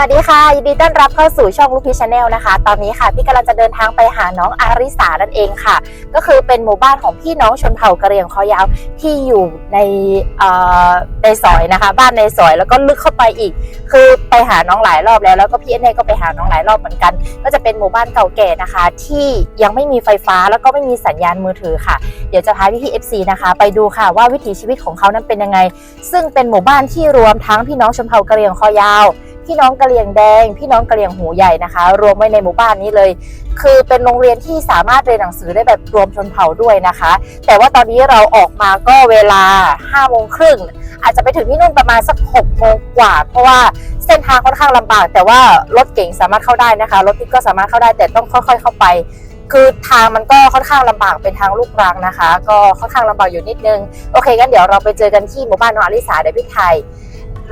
วัสดีค่ะ ยินดีต้อนรับเข้าสู่ช่องลูกพีชาแนลนะคะ ตอนนี้ค่ะ พี่กำลังจะเดินทางไปหาน้องอาริสานั่นเองค่ะ ก็คือเป็นหมู่บ้านของพี่น้องชนเผ่ากะเหรี่ยงคอยาวที่อยู่ในในซอยนะคะ บ้านในซอยแล้วก็ลึกเข้าไปอีก คือไปหาน้องหลายรอบแล้วแล้วก็พี่เอเน่ก็ไปหาน้องหลายรอบเหมือนกัน ก็จะเป็นหมู่บ้านเก่าแก่นะคะ ที่ยังไม่มีไฟฟ้าแล้วก็ไม่มีสัญญาณมือถือค่ะ เดี๋ยวจะพาพี่พี่เอฟซีนะคะ ไปดูค่ะว่าวิถีชีวิตของเขานั้นเป็นยังไง ซึ่งเป็นหมู่บ้านที่รวมทั้งพี่น้องชนเผ่ากะเหรี่ยงคอยาว พี่น้องกะเหรี่ยงแดง พี่น้องกะเหรี่ยงหูใหญ่นะคะ รวมไว้ในหมู่บ้านนี้เลย คือเป็นโรงเรียนที่สามารถเรียนหนังสือได้แบบรวมชนเผ่าด้วยนะคะ แต่ว่าตอนนี้เราออกมาก็เวลา5โมงครึ่งอาจจะไปถึงที่นู่นประมาณสัก6โมงกว่า เพราะว่าเส้นทางค่อนข้างลำบาก แต่ว่ารถเก๋งสามารถเข้าได้นะคะ รถทิพย์ก็สามารถเข้าได้แต่ต้องค่อย ๆ เข้าไปคือทางมันก็ค่อนข้างลำบากเป็นทางลูกรังนะคะ ก็ค่อนข้างลำบากอยู่นิดนึง โอเคงั้นเดี๋ยวเราไปเจอกันที่หมู่บ้านน้องอลิสาเดี๋ยวพี่ไทย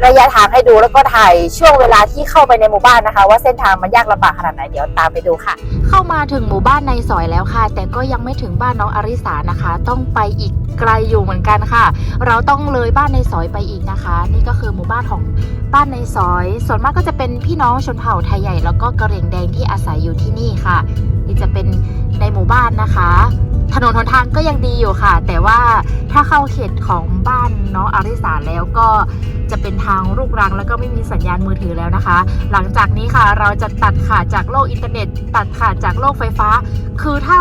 ระยะทางให้ดูแล้วก็ถ่ายช่วงเวลาที่เข้าไปในหมู่บ้านนะคะ ว่าเส้นทางมันยากลำบากขนาดไหนเดี๋ยวตามไปดูค่ะ เข้ามาถึงหมู่บ้านในซอยแล้วค่ะ แต่ก็ยังไม่ถึงบ้านน้องอริสานะคะ ต้องไปอีกไกลอยู่เหมือนกันค่ะ เราต้องเลยบ้านในซอยไปอีกนะคะ นี่ก็คือหมู่บ้านของบ้านในซอย ส่วนมากก็จะเป็นพี่น้องชนเผ่าไทยใหญ่แล้วก็กระเหรี่ยงแดงที่อาศัยอยู่ที่นี่ค่ะ นี่จะเป็นในหมู่บ้านนะคะ ถนนหนทางก็ยังดีอยู่ค่ะ แต่ว่าถ้าเข้าเขตของบ้านน้องอาริสาแล้วก็จะเป็นทางลูกรังแล้วก็ไม่มีสัญญาณมือถือแล้วนะคะ หลังจากนี้ค่ะเราจะตัดขาดจากโลกอินเทอร์เน็ต ตัดขาดจากโลกไฟฟ้า คือถ้า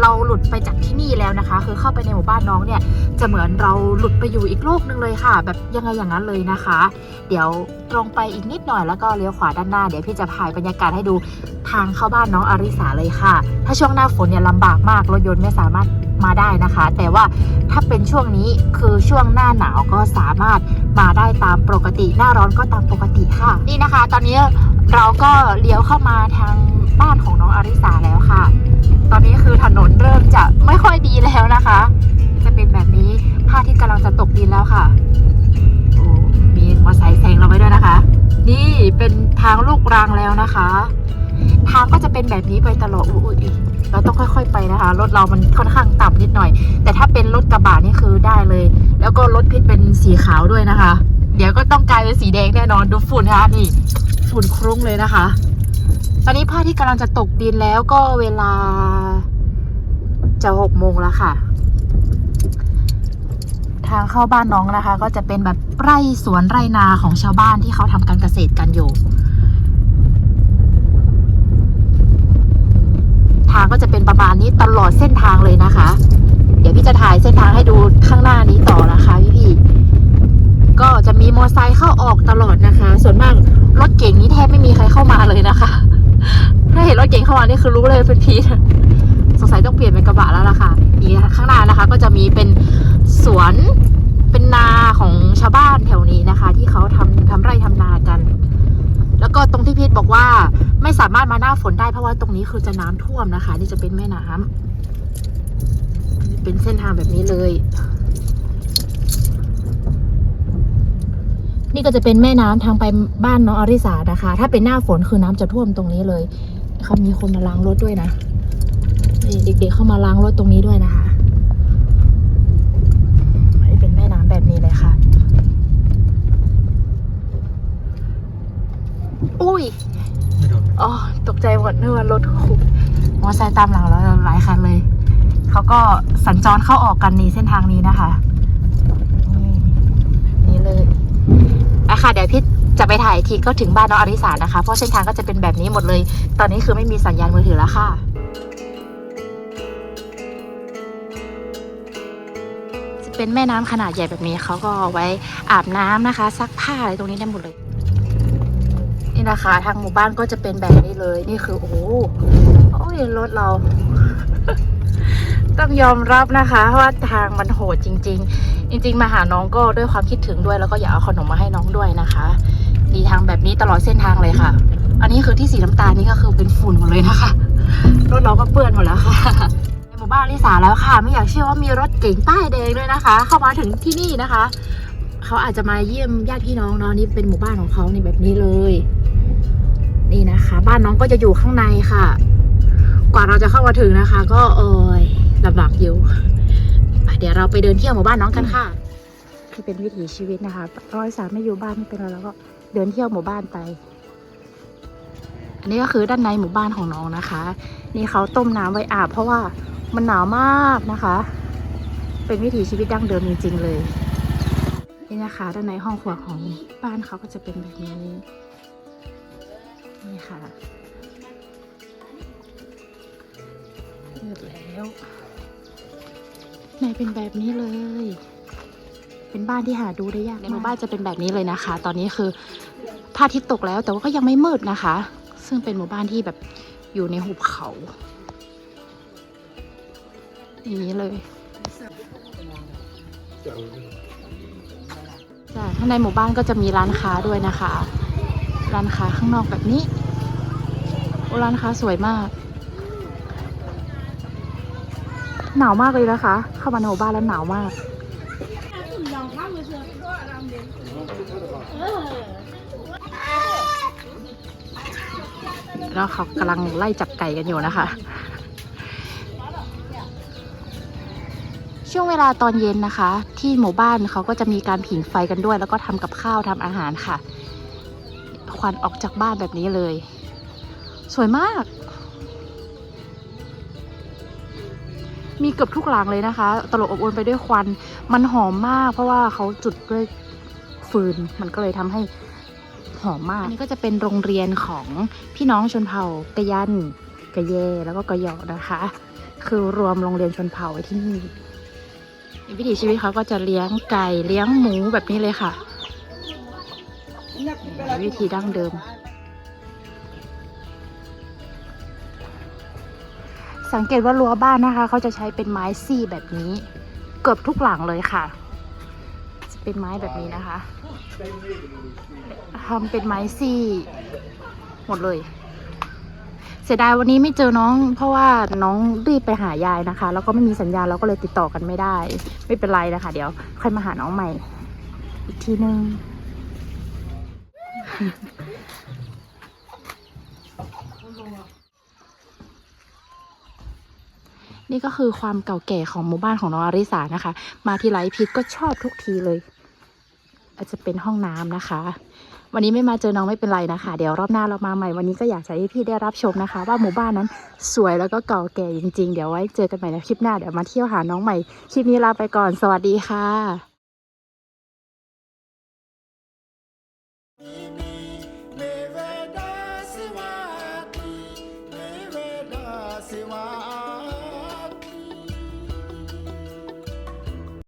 เราหลุดไปจากที่นี่แล้วนะคะ คือเข้าไปในหมู่บ้านน้องเนี่ย จะเหมือนเราหลุดไปอยู่อีกโลกหนึ่งเลยค่ะ แบบยังไงอย่างนั้นเลยนะคะ เดี๋ยวตรงไปอีกนิดหน่อยแล้วก็เลี้ยวขวาด้านหน้า เดี๋ยวพี่จะพายบรรยากาศให้ดูทางเข้าบ้านน้องอาริสาเลยค่ะ ถ้าช่วงหน้าฝนเนี่ยลำบากมากรถยนต์ไม่สามารถมาได้นะคะ แต่ว่าถ้าเป็นช่วงนี้คือช่วงหน้าหนาวก็สามารถมาได้ตามปกติ หน้าร้อนก็ตามปกติค่ะ นี่นะคะ ตอนนี้เราก็เลี้ยวเข้ามาทางบ้านของน้องอาริสาแล้วค่ะ ตอนนี้คือถนนเริ่มจะไม่ค่อยดีแล้วนะคะ จะเป็นแบบนี้พระอาทิตย์กำลังจะตกดินแล้วค่ะโอ้มีมอเตอร์ไซค์แซงเราไว้ด้วยนะคะ นี่เป็นทางลูกรังแล้วนะคะ ทางก็จะเป็นแบบนี้ไปตลอดอุ้ยอุ๊ย เราต้องค่อย ๆไปนะคะ รถเรามันค่อนข้างต่ำนิดหน่อย แต่ถ้าเป็นรถกระบะนี่คือได้เลย แล้วก็รถพิษเป็นสีขาวด้วยนะคะ เดี๋ยวก็ต้องกลายเป็นสีแดงแน่นอนดูฝุ่นนะคะนี่ฝุ่นคลุ้งเลยนะคะ ตอนนี้พระอาที่กำลังจะตกดินแล้วก็เวลาจะหกโมงแล้วค่ะ ทางเข้าบ้านน้องนะคะ ก็จะเป็นแบบไร่สวนไร่นาของชาวบ้านที่เขาทำการเกษตรกันอยู่างก็จะเป็นประมาณนี้ตลอดเส้นทางเลยนะคะ เดี๋ยวพี่จะถ่ายเส้นทางให้ดูข้างหน้านี้ต่อนะคะพี่พี่ก็จะมีมอเตอร์ไซค์เข้าออกตลอดนะคะ ส่วนมากรถเก่งนี้แทบไม่มีใครเข้ามาเลยนะคะ ถ้าเห็นรถเก่งเข้ามานี่คือรู้เลยเป็นพีทสงสัยต้องเปลี่ยนเป็นกระบะแล้วล่ะค่ะนี่ข้างหน้านะคะ ก็จะมีเป็นสวนเป็นนาของชาวบ้านแถวนี้นะคะ ที่เขาทำทำไร่ทำนากัน แล้วก็ตรงที่พีทบอกว่าไม่สามารถมาหน้าฝนได้เพราะว่าตรงนี้คือจะน้ำท่วมนะคะ นี่จะเป็นแม่น้ำเป็นเส้นทางแบบนี้เลย นี่ก็จะเป็นแม่น้ำทางไปบ้านน้องอริสานะคะ ถ้าเป็นหน้าฝนคือน้ำจะท่วมตรงนี้เลยเขามีคนมาล้างรถด้วยนะนี่เด็กๆเข้ามาล้างรถตรงนี้ด้วยนะคะนี่เป็นแม่น้ำแบบนี้เลยค่ะ อุ้ยอ๋อตกใจหมดนึกว่ารถขุมอเตอร์ไซค์ตามหลังเราหลายคันเลยเขาก็สัญจรเข้าออกกันในเส้นทางนี้นะคะนี่นี่เลยอะค่ะเดี๋ยวพี่จะไปถ่ายอีกทีก็ถึงบ้านน้องอริสานะคะ เพราะเส้นทางก็จะเป็นแบบนี้หมดเลย ตอนนี้คือไม่มีสัญญาณมือถือแล้วค่ะจะเป็นแม่น้ำขนาดใหญ่แบบนี้เขาก็เอาไว้อาบน้ำนะคะ ซักผ้าอะไรตรงนี้ได้หมดเลย นี่นะคะ ทางหมู่บ้านก็จะเป็นแบบนี้เลย นี่คือโอ้โหโอ้ยรถเรา ต้องยอมรับนะคะว่าทางมันโหดจริง ๆ จริง ๆ มาหาน้องก็ด้วยความคิดถึงด้วยแล้วก็อยากเอาขนมมาให้น้องด้วยนะคะมีทางแบบนี้ตลอดเส้นทางเลยค่ะ อันนี้คือที่สีน้ำตาลนี่ก็คือเป็นฝุ่นหมดเลยนะคะรถเราก็เปื้อนหมดแล้วค่ะในหมู่บ้านลิสาแล้วค่ะ ไม่อยากเชื่อว่ามีรถเก๋งป้ายแดงด้วยนะคะ เข้ามาถึงที่นี่นะคะเขาอาจจะมาเยี่ยมญาติพี่น้องเนาะนี่เป็นหมู่บ้านของเขาในแบบนี้เลย นี่นะคะ บ้านน้องก็จะอยู่ข้างในค่ะ กว่าเราจะเข้ามาถึงนะคะ ก็เอยลำบากอยู่เดี๋ยวเราไปเดินเที่ยวหมู่บ้านน้องกันค่ะ คือเป็นวิถีชีวิตนะคะร้อยสามไม่อยู่บ้านไม่เป็นไรแล้วก็เดินเที่ยวหมู่บ้านไป อันนี้ก็คือด้านในหมู่บ้านของน้องนะคะ นี่เขาต้มน้ำไว้อาบ เพราะว่ามันหนาวมากนะคะ เป็นวิถีชีวิตดั้งเดิมจริงๆเลย นี่นะคะ ด้านในห้องครัวของบ้านเขาก็จะเป็นแบบนี้ นี่ค่ะเสร็จแล้วในเป็นแบบนี้เลย เป็นบ้านที่หาดูได้ยากในหมู่บ้านจะเป็นแบบนี้เลยนะคะ ตอนนี้คือพระอาทิตย์ตกแล้วแต่ว่าก็ยังไม่มืดนะคะ ซึ่งเป็นหมู่บ้านที่แบบอยู่ในหุบเขาอย่างนี้เลยจ้ะข้างในหมู่บ้านก็จะมีร้านค้าด้วยนะคะ ร้านค้าข้างนอกแบบนี้โอ้ร้านค้าสวยมาก หนาวมากเลยนะคะ เข้ามาในหมู่บ้านแล้วหนาวมากแล้วเขากำลังไล่จับไก่กันอยู่นะคะ ช่วงเวลาตอนเย็นนะคะ ที่หมู่บ้านเขาก็จะมีการผิงไฟกันด้วย แล้วก็ทำกับข้าวทำอาหารค่ะ ควันออกจากบ้านแบบนี้เลย สวยมาก มีเกือบทุกหลังเลยนะคะ ตลบอบอวนไปด้วยควัน มันหอมมาก เพราะว่าเขาจุดด้วยฟืน มันก็เลยทำให้หอมมาก อันนี้ก็จะเป็นโรงเรียนของพี่น้องชนเผ่ากะยันกะเย แล้วก็กะยอนะคะ คือรวมโรงเรียนชนเผ่าไว้ที่นี่ วิถีชีวิตเขาก็จะเลี้ยงไก่เลี้ยงหมูแบบนี้เลยค่ะ วิธีดั้งเดิม สังเกตว่ารั้วบ้านนะคะ เขาจะใช้เป็นไม้ซี่แบบนี้ เกือบทุกหลังเลยค่ะจะเป็นไม้แบบนี้นะคะทำเป็นไม้ซี่ หมดเลยเสียดายวันนี้ไม่เจอน้อง เพราะว่าน้องรีบไปหายายนะคะ แล้วก็ไม่มีสัญญาณเราก็เลยติดต่อกันไม่ได้ ไม่เป็นไรนะคะ เดี๋ยวค่อยมาหาน้องใหม่ อีกทีนึง นี่ก็คือความเก่าแก่ของหมู่บ้านของน้องอาริสานะคะ มาที่ไรพิษก็ชอบทุกทีเลย อาจจะเป็นห้องน้ำนะคะ วันนี้ไม่มาเจอน้องไม่เป็นไรนะคะ เดี๋ยวรอบหน้าเรามาใหม่วันนี้ก็อยากจะให้พี่ได้รับชมนะคะ ว่าหมู่บ้านนั้นสวยแล้วก็เก่าแก่จริง ๆ เดี๋ยวไว้เจอกันใหม่ในคลิปหน้าเดี๋ยวมาเที่ยวหาน้องใหม่คลิปนี้ลาไปก่อนสวัสดีค่ะ